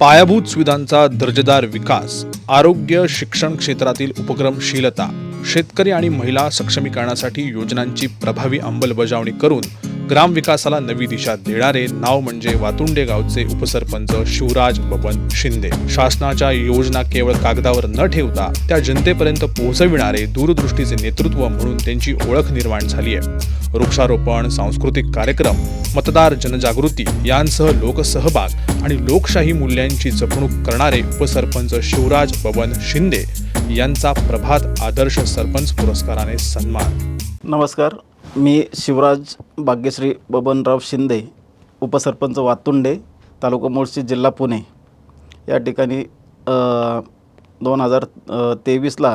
पायाभूत सुविधांचा दर्जेदार विकास आरोग्य शिक्षण क्षेत्रातील उपक्रमशीलता शेतकरी आणि महिला सक्षमीकरणासाठी योजनांची प्रभावी अंमलबजावणी करून ग्रामविकासाला नवी दिशा देणारे नाव म्हणजे वातुंडे गावचे उपसरपंच शिवराज बबन शिंदे. शासनाच्या योजना केवळ कागदावर न ठेवता त्या जनतेपर्यंत पोहोचविणारे दूरदृष्टीचे नेतृत्व म्हणून त्यांची ओळख निर्माण झाली आहे. वृक्षारोपण सांस्कृतिक कार्यक्रम मतदार जनजागृती यांसह लोकसहभाग आणि लोकशाही मूल्यांची जपणूक करणारे उपसरपंच शिवराज बबन शिंदे यांचा प्रभात आदर्श सरपंच पुरस्काराने सन्मान. नमस्कार. मी शिवराज भाग्यश्री बबनराव शिंदे उपसरपंच वातुंडे तालुका मुळशी जिल्हा पुणे. या ठिकाणी दोन हजार तेवीसला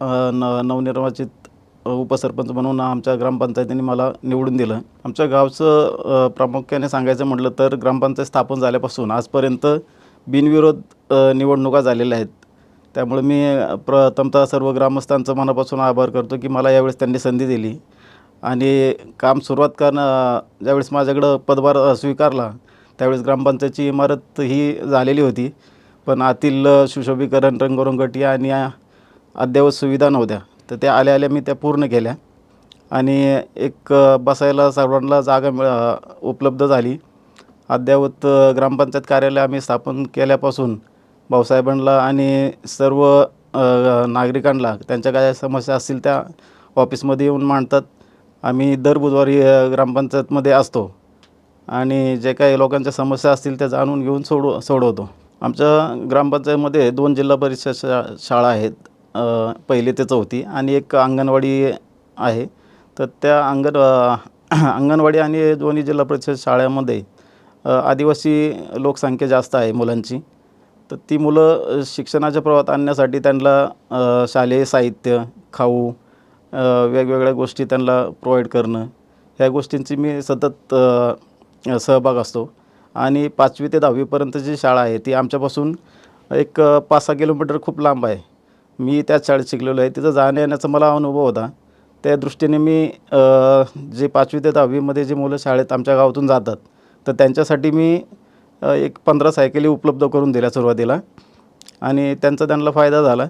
न नवनिर्वाचित उपसरपंच म्हणून आमच्या ग्रामपंचायतीने मला निवडून दिलं. आमच्या गावचं प्रामुख्याने सांगायचं म्हटलं तर ग्रामपंचायत स्थापन झाल्यापासून आजपर्यंत बिनविरोध निवडणुका झालेल्या आहेत. त्यामुळे मी प्रथमतः सर्व ग्रामस्थांचं मनापासून आभार करतो की मला यावेळेस त्यांनी संधी दिली. आणि काम सुरुवात करणं ज्यावेळेस माझ्याकडं पदभार स्वीकारला त्यावेळेस ग्रामपंचायतची इमारत ही झालेली होती. पण आतील सुशोभीकरण रंगरंगटी आणि अद्ययावत सुविधा नव्हत्या. तर त्या आल्या आल्या मी त्या पूर्ण केल्या. आणि एक बसायला सर्वांना जागा मिळ उपलब्ध झाली. अद्ययावत ग्रामपंचायत कार्यालय आम्ही स्थापन केल्यापासून भाऊसाहेबांना आणि सर्व नागरिकांना त्यांच्या काय समस्या असतील त्या ऑफिसमध्ये येऊन मांडतात. आम्ही दर बुधवारी ग्रामपंचायतमध्ये असतो. आणि जे काही लोकांच्या समस्या असतील त्या जाणून घेऊन सोडव सोडवतो. आमच्या ग्रामपंचायतमध्ये दोन जिल्हा परिषद शा शाळा आहेत. पहिली ते चौथी आणि एक अंगणवाडी आहे. तर त्या अंगण अंगणवाडी आणि दोन्ही जिल्हा परिषद शाळेमध्ये आदिवासी लोकसंख्या जास्त आहे मुलांची. तर ती मुलं शिक्षणाच्या प्रवाहात आणण्यासाठी त्यांना शालेय साहित्य खाऊ वेगवेगळ्या गोष्टी त्यांना प्रोव्हाइड करणं. ह्या गोष्टींची मी सतत सहभाग असतो. आणि पाचवी ते दहावीपर्यंत जी शाळा आहे ती आमच्यापासून एक पाच सहा किलोमीटर खूप लांब आहे. मी त्याच शाळेत शिकलेलो आहे. तिथं जाण्या येण्याचा मला अनुभव होता. त्या दृष्टीने मी जे पाचवी ते दहावीमध्ये जे मुलं शाळेत आमच्या गावातून जातात तर त्यांच्यासाठी मी एक पंधरा सायकली उपलब्ध करून दिल्या सुरुवातीला. आणि त्यांचा त्यांना फायदा झाला.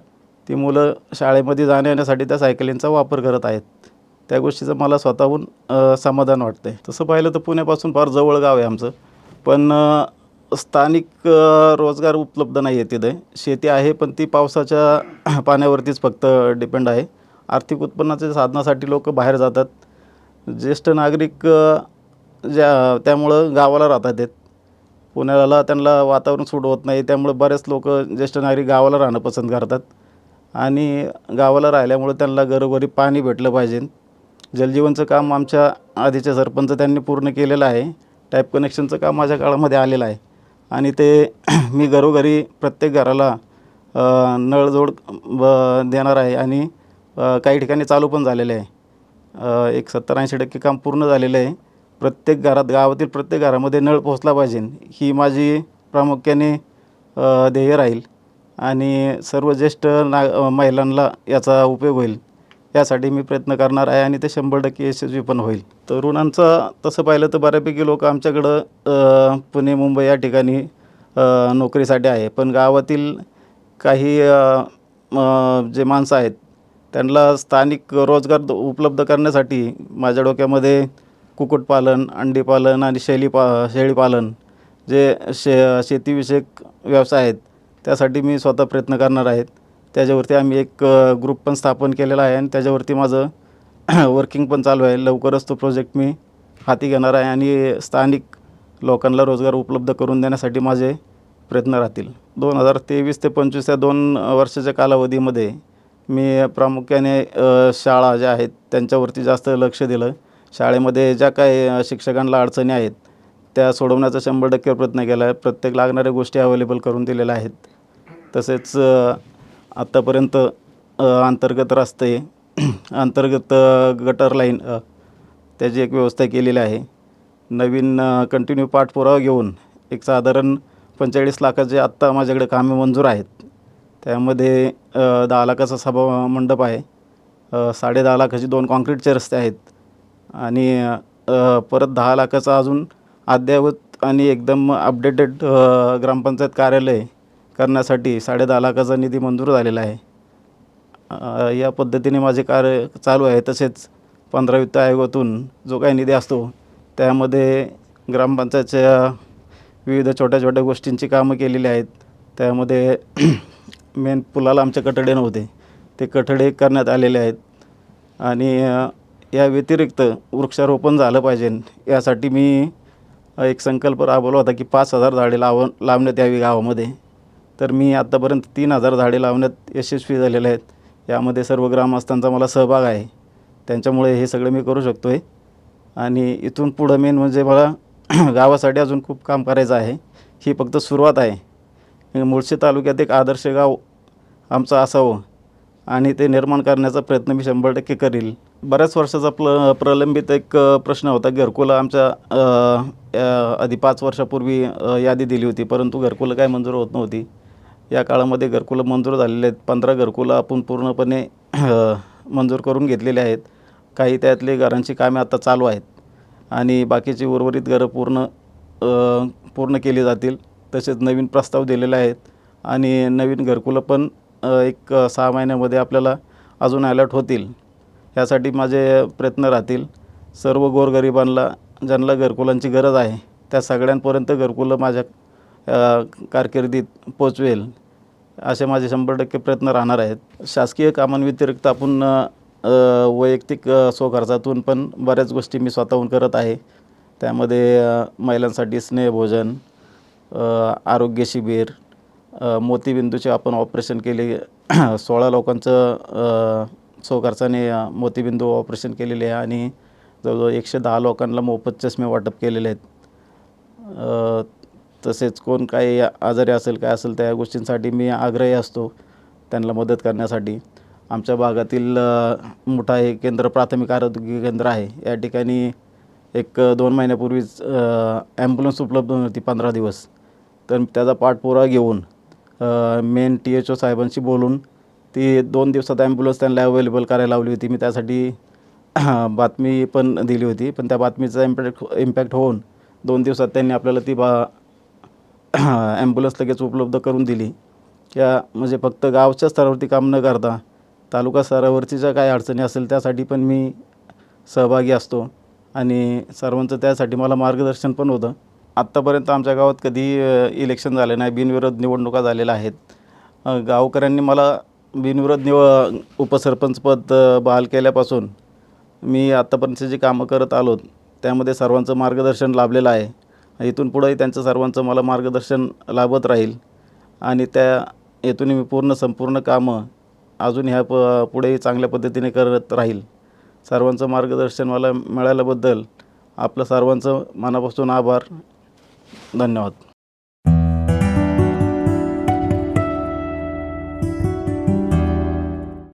ती मुलं शाळेमध्ये जाण्यायेण्यासाठी त्या सायकलींचा वापर करत आहेत. त्या गोष्टीचं मला स्वतःहून समाधान वाटतं आहे तसं पाहिलं तर पुण्यापासून फार जवळ गाव आहे आमचं. पण स्थानिक रोजगार उपलब्ध नाही आहे तिथे. शेती आहे पण ती पावसाच्या पाण्यावरतीच फक्त डिपेंड आहे. आर्थिक उत्पन्नाच्या साधनासाठी लोक बाहेर जातात. ज्येष्ठ नागरिक ज्या त्यामुळं गावाला राहतात आहेत पुण्याला त्यांना वातावरण सूट होत नाही त्यामुळे बरेच लोक ज्येष्ठ नागरिक गावाला राहणं पसंत करतात. आणि गावाला राहिल्यामुळे त्यांना घरोघरी पाणी भेटलं पाहिजे. जलजीवनचं काम आमच्या आधीचे सरपंच त्यांनी पूर्ण केलेलं आहे. टॅप कनेक्शनचं काम माझ्या काळामध्ये आलेलं आहे. आणि ते मी घरोघरी प्रत्येक घराला नळजोड ब देणार आहे आणि काही ठिकाणी चालू पण झालेले आहे. एक सत्तर ऐंशी टक्के काम पूर्ण झालेलं आहे. प्रत्येक घरात गावातील प्रत्येक घरामध्ये नळ पोचला पाहिजे. ही माझी प्रामुख्याने ध्येय राहील. आणि सर्व ज्येष्ठ ना महिलांना याचा उपयोग होईल. यासाठी मी प्रयत्न करणार आहे आणि ते शंभर टक्के यशस्वी पण होईल. तरुणांचा तसं पाहिलं तर बऱ्यापैकी लोक आमच्याकडं पुणे मुंबई या ठिकाणी नोकरीसाठी आहे. पण गावातील काही जे माणसं आहेत त्यांना स्थानिक रोजगार उपलब्ध करण्यासाठी माझ्या डोक्यामध्ये कुक्कुटपालन अंडीपालन आणि शेळीपा शेळीपालन जे शे शेतीविषयक व्यवसाय आहेत त्यासाठी मी स्वतः प्रयत्न करणार आहेत. त्याच्यावरती आम्ही एक ग्रुप पण स्थापन केलेला आहे आणि त्याच्यावरती माझं वर्किंग पण चालू आहे. लवकरच तो प्रोजेक्ट मी हाती घेणार आहे आणि स्थानिक लोकांना रोजगार उपलब्ध करून देण्यासाठी माझे प्रयत्न राहतील. दोन हजार तेवीस ते पंचवीस या दोन वर्षाच्या कालावधीमध्ये मी प्रामुख्याने शाळा ज्या आहेत त्यांच्यावरती जास्त लक्ष दिलं. शाळेमध्ये ज्या काही शिक्षकांना अडचणी आहेत त्या सोडवण्याचा शंभर टक्के प्रयत्न केला आहे. प्रत्येक लागणाऱ्या गोष्टी अवेलेबल करून दिलेल्या आहेत. तसेच आत्तापर्यंत अंतर्गत रस्ते अंतर्गत गटर लाईन त्याची एक व्यवस्था केलेली आहे. नवीन कंटिन्यू पाठपुरावा घेऊन एक साधारण पंचेचाळीस लाखाचे आत्ता माझ्याकडे कामे मंजूर आहेत. त्यामध्ये दहा लाखाचा सभा मंडप आहे. साडे दहा लाखाचे दोन कॉन्क्रीटचे रस्ते आहेत. आणि परत दहा लाखाचा अजून अद्ययावत आणि एकदम अपडेटेड ग्रामपंचायत कार्यालय करण्यासाठी साडे दहा लाखाचा निधी मंजूर झालेला आहे. या पद्धतीने माझे कार्य चालू आहे. तसेच पंधरा वित्त आयोगातून जो काही निधी असतो त्यामध्ये ग्रामपंचायतच्या विविध छोट्या छोट्या गोष्टींची कामं केलेली आहेत. त्यामध्ये मेन पुलाला आमच्या कठडे नव्हते. ते कठडे करण्यात आलेले आहेत. आणि या व्यतिरिक्त वृक्षारोपण झालं पाहिजे. यासाठी मी एक संकल्प राबवला होता की पाच हजार झाडे लाव लावण्यात यावी गावामध्ये. तर मी आत्तापर्यंत तीन हजार झाडे लावण्यात यशस्वी झालेले आहेत. यामध्ये सर्व ग्रामस्थांचा मला सहभाग आहे. त्यांच्यामुळे हे सगळं मी करू शकतो आहे आणि इथून पुढं मेन म्हणजे मला गावासाठी अजून खूप काम करायचं आहे. ही फक्त सुरुवात आहे. मुळशी तालुक्यात एक आदर्श गाव आमचं असावं आणि ते निर्माण करण्याचा प्रयत्न मी शंभर टक्के करील. बऱ्याच वर्षाचा प्ल प्रलंबित एक प्रश्न होता. घरकुलं आमच्या आधी पाच वर्षापूर्वी यादी दिली होती. परंतु घरकुलं काय मंजूर होत नव्हती. या काळामध्ये घरकुलं मंजूर झालेले आहेत. पंधरा घरकुलं आपण पूर्णपणे मंजूर करून घेतलेले आहेत. काही त्यातले घरांची कामे आता चालू आहेत. आणि बाकीची उर्वरित घरं पूर्ण पूर्ण केली जातील. तसेच नवीन प्रस्ताव दिलेले आहेत. आणि नवीन घरकुलं पण एक सहा महिन्यामध्ये आपल्याला अजून अलर्ट होतील. यासाठी माझे प्रयत्न राहतील. सर्व गोरगरिबांना ज्यांना घरकुलांची गरज आहे त्या सगळ्यांपर्यंत घरकुलं माझ्या कारकिर्दीत पोचवेल असे माझे शंभर टक्के प्रयत्न राहणार आहेत. शासकीय कामांव्यतिरिक्त आपण वैयक्तिक स्वखर्चातून पण बऱ्याच गोष्टी मी स्वतःहून करत आहे. त्यामध्ये महिलांसाठी स्नेहभोजन आरोग्य शिबिर मोतीबिंदूचे आपण ऑपरेशन केले. सोळा लोकांचं स्वखर्चाने मोतीबिंदू ऑपरेशन केलेले आहे आणि जवळजवळ एकशे दहा लोकांना मोफत चष्मे वाटप केलेले आहेत. तसेच कोण काही आजारी असेल काय असेल त्या गोष्टींसाठी मी आग्रही असतो त्यांना मदत करण्यासाठी. आमच्या भागातील मोठा हे केंद्र प्राथमिक आरोग्य केंद्र आहे. या ठिकाणी एक दोन महिन्यापूर्वीच ॲम्ब्युलन्स उपलब्ध नव्हती पंधरा दिवस. तर त्याचा पाठपुरावा घेऊन मेन टी एच ओ साहेबांशी बोलून ती दोन दिवसात ॲम्ब्युलन्स त्यांना अवेलेबल करायला लावली होती. मी त्यासाठी बातमी पण दिली होती. पण त्या बातमीचा इम्पॅक्ट इम्पॅक्ट होऊन दोन दिवसात त्यांनी आपल्याला ती बा ॲम्ब्युलन्स लगेच उपलब्ध करून दिली. त्या म्हणजे फक्त गावच्या स्तरावरती काम न करता तालुका स्तरावरची ज्या काही अडचणी असेल त्यासाठी पण मी सहभागी असतो आणि सर्वांचं त्यासाठी मला मार्गदर्शन पण होतं. आत्तापर्यंत आमच्या गावात कधी इलेक्शन झालं नाही बिनविरोध निवडणुका झालेल्या आहेत. गावकऱ्यांनी मला बिनविरोध निव उपसरपंचपद अ, बहाल केल्यापासून मी आत्तापर्यंतचे जी कामं करत आलो त्यामध्ये सर्वांचं मार्गदर्शन लाभलेलं आहे. इथून पुढंही त्यांचं सर्वांचं मला मार्गदर्शन लाभत राहील. आणि त्या हेतून मी पूर्ण संपूर्ण कामं अजून ह्या प पुढेही चांगल्या पद्धतीने करत राहील. सर्वांचं मार्गदर्शन मला मिळाल्याबद्दल आपलं सर्वांचं मनापासून आभार. धन्यवाद.